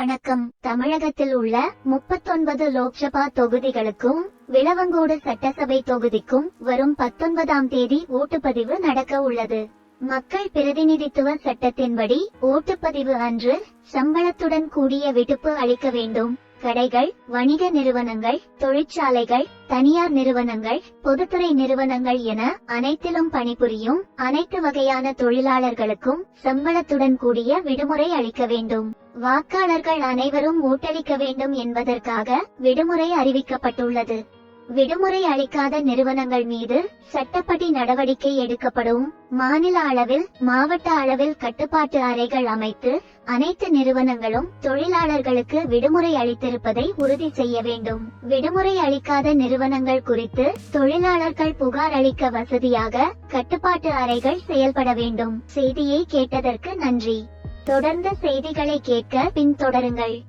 வணக்கம். தமிழகத்தில் உள்ள முப்பத்தொன்பது லோக்சபா தொகுதிகளுக்கும் விளவங்கோடு சட்டசபை தொகுதிக்கும் வரும் பத்தொன்பதாம் தேதி ஓட்டுப்பதிவு நடக்க உள்ளது. மக்கள் பிரதிநிதித்துவ சட்டத்தின்படி ஓட்டுப்பதிவு அன்று சம்பளத்துடன் கூடிய விடுப்பு அளிக்க வேண்டும். கடைகள் வணிக நிறுவனங்கள் தொழிற்சாலைகள் தனியார் நிறுவனங்கள் பொதுத்துறை நிறுவனங்கள் என அனைத்திலும் பணிபுரியும் அனைத்து வகையான தொழிலாளர்களுக்கும் சம்பளத்துடன் கூடிய விடுமுறை அளிக்க வேண்டும். வாக்காளர்கள் அனைவரும் ஓட்டளிக்க வேண்டும் என்பதற்காக விடுமுறை அறிவிக்கப்பட்டுள்ளது. விடுமுறை அளிக்காத நிறுவனங்கள் மீது சட்டப்படி நடவடிக்கை எடுக்கப்படும். மாநில அளவில் மாவட்ட அளவில் கட்டுப்பாட்டு அறைகள் அமைத்து அனைத்து நிறுவனங்களும் தொழிலாளர்களுக்கு விடுமுறை அளித்திருப்பதை உறுதி செய்ய வேண்டும். விடுமுறை அளிக்காத நிறுவனங்கள் குறித்து தொழிலாளர்கள் புகார் அளிக்க வசதியாக கட்டுப்பாட்டு அறைகள் செயல்பட வேண்டும். செய்தியை கேட்டதற்கு நன்றி. தொடர்ந்து செய்திகளை கேட்க பின்தொடருங்கள்.